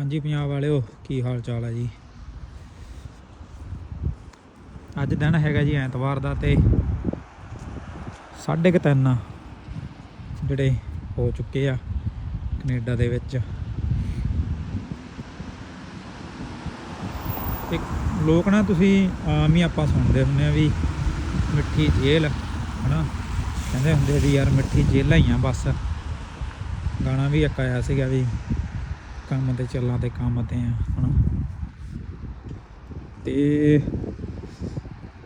ਹਾਂਜੀ ਪੰਜਾਬ ਵਾਲਿਓ, ਕੀ ਹਾਲ ਚਾਲ ਹੈ ਜੀ? ਅੱਜ ਦਿਨ ਹੈਗਾ ਜੀ ਐਤਵਾਰ ਦਾ ਤੇ ਸਾਢੇ ਕੁ ਤਿੰਨ ਜਿਹੜੇ ਹੋ ਚੁੱਕੇ ਆ ਕੈਨੇਡਾ ਦੇ ਵਿੱਚ। ਇੱਕ ਲੋਕ ਨਾ ਤੁਸੀਂ ਆਮ ਹੀ ਆਪਾਂ ਸੁਣਦੇ ਹੁੰਦੇ ਆ ਵੀ ਮਿੱਠੀ ਜੇਲ੍ਹ, ਹਨਾ? ਕਹਿੰਦੇ ਹੁੰਦੇ ਵੀ ਯਾਰ ਮਿੱਠੀ ਜੇਲਾਂ ਹੀ ਆ ਬਸ। ਗਾਣਾ ਵੀ ਇੱਕ ਆਇਆ ਸੀਗਾ ਵੀ ਕੰਮ ਤੇ, ਚੱਲਾਂ ਤੇ ਕੰਮ ਤੇ ਆ, ਹਨਾ? ਤੇ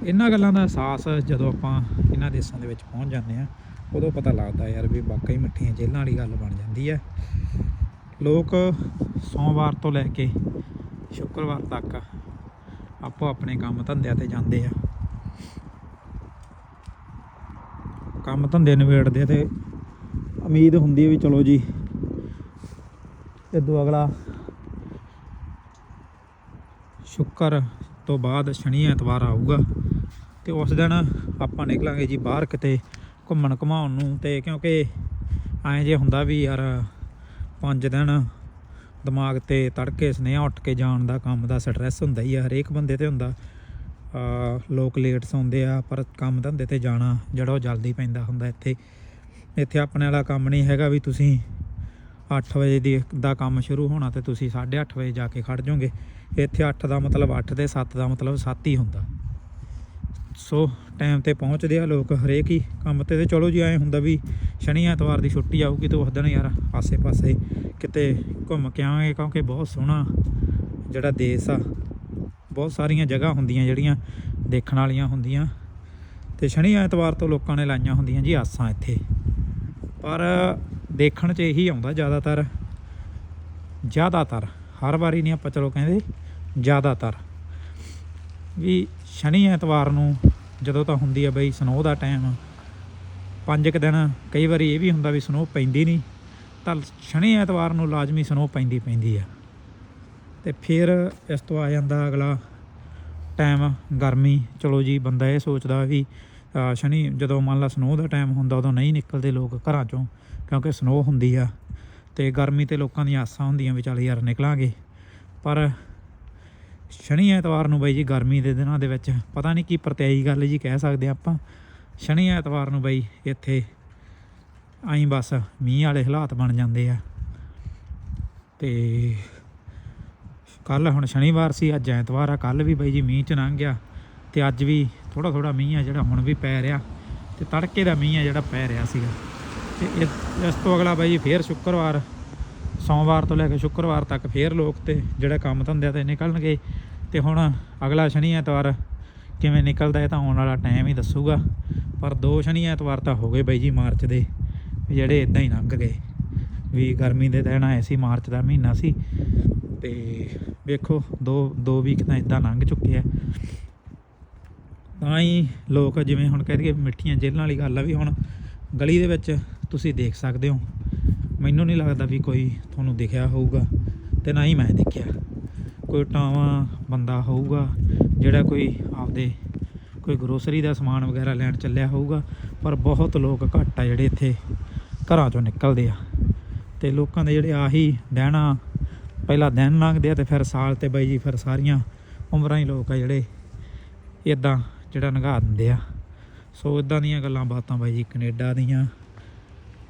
ਇਹਨਾਂ ਗੱਲਾਂ ਦਾ ਅਹਿਸਾਸ ਜਦੋਂ ਆਪਾਂ ਇਹਨਾਂ ਦੇਸ਼ਾਂ ਦੇ ਵਿੱਚ ਪਹੁੰਚ ਜਾਂਦੇ ਆ, ਉਦੋਂ ਪਤਾ ਲੱਗਦਾ ਯਾਰ ਵੀ ਵਾਕਈ ਮਿੱਠੀਆਂ ਜੇਲ੍ਹਾਂ ਵਾਲੀ ਗੱਲ ਬਣ ਜਾਂਦੀ ਹੈ ਲੋਕ ਸੋਮਵਾਰ ਤੋਂ ਲੈ ਕੇ ਸ਼ੁੱਕਰਵਾਰ ਤੱਕ ਆਪੋ ਆਪਣੇ ਕੰਮ ਧੰਦਿਆਂ ਤੇ ਜਾਂਦੇ ਆ। ਕੰਮ ਧੰਦੇ ਨਿਬੇੜਦੇ ਆ ਤੇ ਉਮੀਦ ਹੁੰਦੀ ਵੀ ਚਲੋ ਜੀ ਇਦੋਂ ਅਗਲਾ ਸ਼ੁੱਕਰ ਤੋਂ ਬਾਅਦ ਸ਼ਨੀ ਐਤਵਾਰ ਆਊਗਾ ਤੇ ਉਸ ਦਿਨ ਆਪਾਂ ਨਿਕਲਾਂਗੇ ਜੀ ਬਾਹਰ ਕਿਤੇ ਘੁੰਮਣ ਘਮਾਉਣ ਨੂੰ ਤੇ ਕਿਉਂਕਿ ਐਂ ਜੇ ਹੁੰਦਾ ਵੀ ਯਾਰ ਪੰਜ ਦਿਨ ਦਿਮਾਗ ਤੇ ਤੜਕੇ ਸਨੇਹਾ ਉੱਠ ਕੇ ਜਾਣ ਦਾ ਕੰਮ ਦਾ ਸਟ੍ਰੈਸ ਹੁੰਦਾ ਹੀ ਆ, ਹਰੇਕ ਬੰਦੇ ਤੇ ਹੁੰਦਾ। ਲੋਕ ਲੇਟ ਸੌਂਦੇ ਆ, ਪਰ ਕੰਮ ਧੰਦੇ ਤੇ ਜਾਣਾ ਜਿਹੜਾ ਉਹ ਜਲਦੀ ਪੈਂਦਾ ਹੁੰਦਾ ਇੱਥੇ। ਇੱਥੇ ਆਪਣੇ ਵਾਲਾ ਕੰਮ ਨਹੀਂ ਹੈਗਾ ਵੀ ਤੁਸੀਂ 8 ਵਜੇ ਦੀ ਦਾ ਕੰਮ ਸ਼ੁਰੂ ਹੋਣਾ ਤੇ ਤੁਸੀਂ 8:30 ਵਜੇ ਜਾ ਕੇ ਖੜ ਜਾਓਗੇ। ਇੱਥੇ 8 ਦਾ ਮਤਲਬ 8 ਤੇ 7 ਦਾ ਮਤਲਬ 7 ਹੀ ਹੁੰਦਾ। ਸੋ ਟਾਈਮ ਤੇ ਪਹੁੰਚਦੇ ਆ ਲੋਕ ਹਰੇਕ ਹੀ ਕੰਮ ਤੇ ਤੇ ਚਲੋ ਜੀ, ਐ ਹੁੰਦਾ ਵੀ ਸ਼ਨੀ ਐਤਵਾਰ ਦੀ ਛੁੱਟੀ ਆਊਗੀ ਤੇ ਉਸ ਦਿਨ ਯਾਰ ਆਸੇ-ਪਾਸੇ ਕਿਤੇ ਘੁੰਮ ਕੇ ਆਵਾਂਗੇ ਕਿਉਂਕਿ ਬਹੁਤ ਸੋਹਣਾ ਜਿਹੜਾ ਦੇਸ਼ ਆ, ਬਹੁਤ ਸਾਰੀਆਂ ਜਗ੍ਹਾ ਹੁੰਦੀਆਂ ਜਿਹੜੀਆਂ ਦੇਖਣ ਵਾਲੀਆਂ ਹੁੰਦੀਆਂ। ਤੇ ਸ਼ਨੀ ਐਤਵਾਰ ਤੋਂ ਲੋਕਾਂ ਨੇ ਲਾਈਆਂ ਹੁੰਦੀਆਂ ਜੀ ਆਸਾਂ ਇੱਥੇ। ਪਰ ਦੇਖਣ 'ਚ ਇਹੀ ਆਉਂਦਾ ਜ਼ਿਆਦਾਤਰ। ਜ਼ਿਆਦਾਤਰ। ਹਰ ਵਾਰੀ ਨਹੀਂ ਆਪਾਂ ਚਲੋ ਕਹਿੰਦੇ ਜ਼ਿਆਦਾਤਰ। ਵੀ ਸ਼ਨੀ ਐਤਵਾਰ ਨੂੰ ਜਦੋਂ ਤਾਂ ਹੁੰਦੀ ਆ ਬਈ ਸਨੋ ਦਾ ਟਾਈਮ ਪੰਜ ਕੁ ਦਿਨ, ਕਈ ਵਾਰੀ ਇਹ ਵੀ ਹੁੰਦਾ ਵੀ ਸਨੋ ਪੈਂਦੀ ਨਹੀਂ, ਤਾਂ ਸ਼ਨੀ ਐਤਵਾਰ ਨੂੰ ਲਾਜ਼ਮੀ ਸਨੋ ਪੈਂਦੀ ਪੈਂਦੀ ਆ। ਤੇ ਫਿਰ ਇਸ ਤੋਂ ਆ ਜਾਂਦਾ ਅਗਲਾ ਟਾਈਮ ਗਰਮੀ। ਚਲੋ ਜੀ, ਬੰਦਾ ਇਹ ਸੋਚਦਾ ਵੀ ਸ਼ਨੀ ਜਦੋਂ ਮੰਨ ਲਾ ਸਨੋ ਦਾ ਟਾਈਮ ਹੁੰਦਾ, ਉਦੋਂ ਨਹੀਂ ਨਿਕਲਦੇ ਲੋਕ ਘਰਾਂ ਚੋਂ, ਕਿਉਂਕਿ ਸਨੋ ਹੁੰਦੀ ਆ ਤੇ ਗਰਮੀ ਤੇ ਲੋਕਾਂ ਦੀਆਂ ਆਸਾਂ ਹੁੰਦੀਆਂ ਵੀ ਚੱਲ ਯਾਰ ਨਿਕਲਾਂਗੇ। ਪਰ ਸ਼ਨੀ ਐਤਵਾਰ ਨੂੰ ਬਾਈ ਜੀ ਗਰਮੀ ਦੇ ਦਿਨਾਂ ਦੇ ਵਿੱਚ ਪਤਾ ਨਹੀਂ ਕੀ ਪ੍ਰਤਿਆਈ ਗੱਲ ਜੀ ਕਹਿ ਸਕਦੇ ਆਪਾਂ। ਸ਼ਨੀ ਐਤਵਾਰ ਨੂੰ ਬਈ ਇੱਥੇ ਆਈ ਬਸ ਮੀਂਹ ਵਾਲੇ ਹਾਲਾਤ ਬਣ ਜਾਂਦੇ ਆ। ਤੇ ਕੱਲ ਹੁਣ ਸ਼ਨੀਵਾਰ ਸੀ, ਅੱਜ ਐਤਵਾਰ ਆ ਕੱਲ ਵੀ ਬਾਈ ਜੀ ਮੀਂਹ ਚ ਲੰਘ ਗਿਆ ਤੇ ਅੱਜ ਵੀ ਥੋੜਾ ਥੋੜਾ ਮੀਂਹ ਆ ਜਿਹੜਾ ਹੁਣ ਵੀ ਪੈ ਰਿਹਾ ਤੇ ਤੜਕੇ ਦਾ ਮੀਂਹ ਆ ਜਿਹੜਾ ਪੈ ਰਿਹਾ ਸੀਗਾ। ਤੇ ਇਸ- ਤੋਂ ਅਗਲਾ ਬਾਈ ਜੀ ਫੇਰ ਸ਼ੁੱਕਰਵਾਰ, ਸੋਮਵਾਰ ਤੋਂ ਲੈ ਕੇ ਸ਼ੁੱਕਰਵਾਰ ਤੱਕ ਫੇਰ ਲੋਕ ਤੇ ਜਿਹੜਾ ਕੰਮ ਧੰਦਿਆਂ ਤੇ ਨਿਕਲਣਗੇ। ਤੇ ਹੁਣ ਅਗਲਾ ਸ਼ਨੀ ਐਤਵਾਰ ਕਿਵੇਂ ਨਿਕਲਦਾ ਹੈ ਤਾਂ ਆਉਣ ਵਾਲਾ ਟਾਈਮ ਹੀ ਦੱਸੂਗਾ। ਪਰ ਦੋ ਸ਼ਨੀ ਐਤਵਾਰ ਤਾਂ ਹੋ ਗਏ ਬਾਈ ਜੀ ਮਾਰਚ ਦੇ, ਵੀ ਜਿਹੜੇ ਇਦਾਂ ਹੀ ਲੰਘ ਗਏ। ਵੀ ਗਰਮੀ ਦੇ ਦਿਨ ਆਏ ਸੀ, ਮਾਰਚ ਦਾ ਮਹੀਨਾ ਸੀ। ਤੇ ਵੇਖੋ, ਦੋ ਦੋ ਵੀਕ ਤਾਂ ਇਦਾਂ ਲੰਘ ਚੁੱਕੇ ਆ। ਤਾਂ ਹੀ ਲੋਕ ਜਿਵੇਂ ਹੁਣ ਕਹਿ ਦਈਏ ਮਿੱਠੀਆਂ ਜੇਲ੍ਹਾਂ ਵਾਲੀ ਗੱਲ ਆ ਵੀ ਹੁਣ ਗਲੀ ਦੇ ਵਿੱਚ ਤੁਸੀਂ ਦੇਖ ਸਕਦੇ ਹੋ। ਮੈਨੂੰ ਨਹੀਂ ਲੱਗਦਾ ਵੀ ਕੋਈ ਤੁਹਾਨੂੰ ਦਿਖਿਆ ਹੋਊਗਾ ਤੇ ਨਾ ਹੀ ਮੈਂ ਦੇਖਿਆ। ਕੋਈ ਟਾਵਾਂ ਬੰਦਾ ਹੋਊਗਾ ਜਿਹੜਾ ਕੋਈ ਆਪਦੇ ਕੋਈ ਗਰੋਸਰੀ ਦਾ ਸਮਾਨ ਵਗੈਰਾ ਲੈਣ ਚੱਲਿਆ ਹੋਊਗਾ, ਪਰ ਬਹੁਤ ਲੋਕ ਘੱਟ ਆ ਜਿਹੜੇ ਇੱਥੇ ਘਰਾਂ ਚੋਂ ਨਿਕਲਦੇ ਆ। ਤੇ ਲੋਕਾਂ ਦੇ ਜਿਹੜੇ ਆਹੀ ਦਿਨ ਪਹਿਲਾ ਦਿਨ ਲੰਘਦੇ ਆ ਤੇ ਫਿਰ ਸਾਲ ਤੇ ਬਾਈ ਜੀ ਫਿਰ ਸਾਰੀਆਂ ਉਮਰਾਂ ਹੀ ਲੋਕ ਆ ਜਿਹੜੇ ਇਦਾਂ ਜਿਹੜਾ ਨਗਾ ਦਿੰਦੇ ਆ। ਸੋ ਇਦਾਂ ਦੀਆਂ ਗੱਲਾਂ ਬਾਤਾਂ ਬਾਈ ਜੀ ਕੈਨੇਡਾ ਦੀਆਂ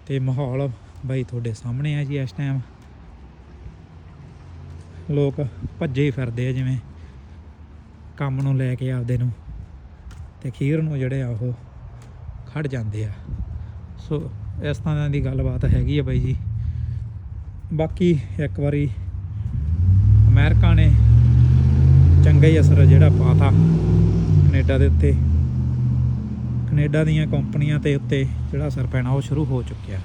ਤੇ ਮਾਹੌਲ ਬਾਈ ਤੁਹਾਡੇ ਸਾਹਮਣੇ ਆ ਜੀ ਇਸ ਟਾਈਮ ਲੋਕ ਭੱਜੇ ਹੀ ਫਿਰਦੇ ਆ ਜਿਵੇਂ ਕੰਮ ਨੂੰ ਲੈ ਕੇ ਆਪਦੇ ਨੂੰ ਤੇ ਖੀਰ ਨੂੰ ਜਿਹੜੇ ਆ ਉਹ ਖੜ ਜਾਂਦੇ ਆ। ਸੋ ਇਸ ਤਰ੍ਹਾਂ ਦੀ ਗੱਲਬਾਤ ਹੈਗੀ ਆ ਬਾਈ ਜੀ। ਬਾਕੀ ਇੱਕ ਵਾਰੀ ਅਮਰੀਕਾ ਨੇ ਚੰਗਾ ਹੀ ਅਸਰ ਜਿਹੜਾ ਪਾਤਾ। ਕੈਨੇਡਾ ਦੇ ਉੱਤੇ। ਕੈਨੇਡਾ ਦੀਆਂ ਕੰਪਨੀਆਂ ਤੇ ਉੱਤੇ ਜਿਹੜਾ ਅਸਰ ਪੈਣਾ ਉਹ ਸ਼ੁਰੂ ਹੋ ਚੁੱਕਿਆ।